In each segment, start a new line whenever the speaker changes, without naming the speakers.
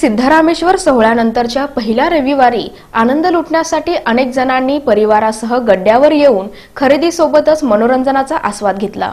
सिद्धरामेश्वर सोहळ्यानंतरच्या पहिल्या रविवारी आनंद लुटण्यासाठी अनेक जणांनी परिवारासह गड्ड्यावर येऊन खरेदीसोबतच मनोरंजनाचा आस्वाद घेतला.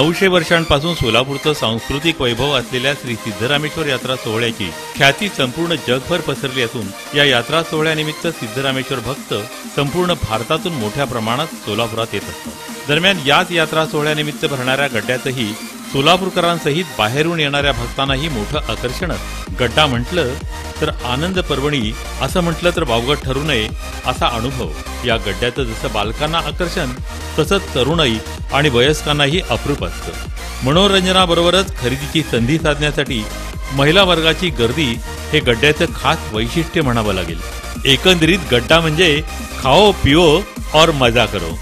नऊशे वर्षांपासून सोलापूरचं सांस्कृतिक वैभव असलेल्या श्री सिद्धरामेश्वर यात्रा सोहळ्याची ख्याती संपूर्ण जगभर पसरली असून या यात्रा सोहळ्यानिमित्त सिद्धरामेश्वर भक्त संपूर्ण भारतातून मोठ्या प्रमाणात सोलापुरात येत असतात. दरम्यान याच यात्रा सोहळ्यानिमित्त भरणाऱ्या गड्ड्यातही सोलापूरकरांसहित बाहेरून येणाऱ्या भक्तांनाही मोठं आकर्षण गड्डा म्हटलं तर आनंद पर्वणी असं म्हटलं तर बावगट ठरू नये असा अनुभव या गड्ड्याचं जसं बालकांना आकर्षण तसंच तरुणाई आणि वयस्कांनाही अप्रूप असतं. मनोरंजनाबरोबरच खरेदीची संधी साधण्यासाठी महिला वर्गाची गर्दी हे गड्ड्याचं खास वैशिष्ट्य म्हणावं लागेल. एकंदरीत गड्डा म्हणजे खाओ पिओ और मजा करो.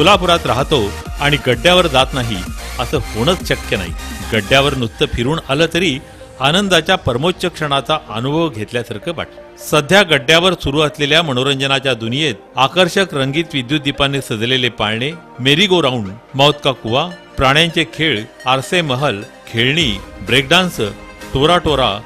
सोलापुरात राहतो आणि गड्ड्यावर जात नाही असं होणंच शक्य नाही. गड्ड्यावर नुसतं फिरून आलं तरी आनंदाच्या परमोच्च क्षणाचा अनुभव घेतल्यासारखं वाटतं. सध्या गड्ड्यावर सुरू असलेल्या मनोरंजनाच्या दुनियेत आकर्षक रंगीत विद्युत दीपांनी सजलेले पाळणे मेरी गो राऊंड मौत का कुवा प्राण्यांचे खेळ आरसे महल खेळणी ब्रेकडान्स टोरा टोरा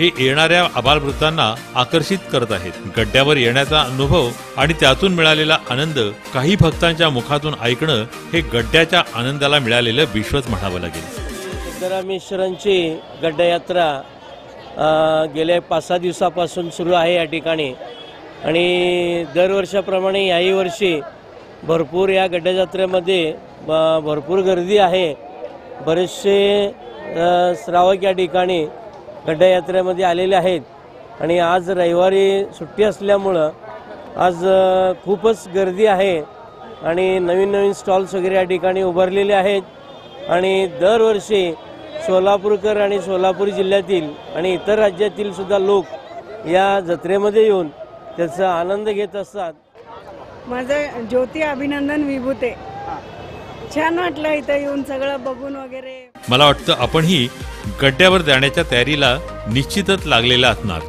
हे येणाऱ्या आबालवृत्तांना आकर्षित करत आहेत. गड्ड्यावर येण्याचा अनुभव आणि त्यातून मिळालेला आनंद काही भक्तांच्या मुखातून ऐकणं हे गड्ड्याच्या आनंदाला मिळालेलं विश्वच म्हणावं लागेल.
सिद्धरामेश्वरांची गड्डयात्रा अ, गेल्या पाच सहा दिवसापासून सुरू आहे या ठिकाणी. आणि दरवर्षाप्रमाणे याही वर्षी भरपूर या गड्डयात्रेमध्ये ब- भरपूर गर्दी आहे. बरेचसे श्रावक या ठिकाणी गड्डायात्रेमध्ये आलेले आहेत. आणि आज रविवारी सुट्टी असल्यामुळं आज खूपच गर्दी आहे. आणि नवीन नवीन स्टॉल्स वगैरे या ठिकाणी उभारलेले आहेत. आणि दरवर्षी सोलापूरकर आणि सोलापूर जिल्ह्यातील आणि इतर राज्यातील सुद्धा लोक या जत्रेमध्ये येऊन त्याचा आनंद घेत असतात.
माझं ज्योती अभिनंदन विभूते. छान वाटलं इथं येऊन सगळं बघून वगैरे.
मला वाटतं आपणही गड्ड्यावर जाण्याच्या तयारीला निश्चितच लागलेला असणार.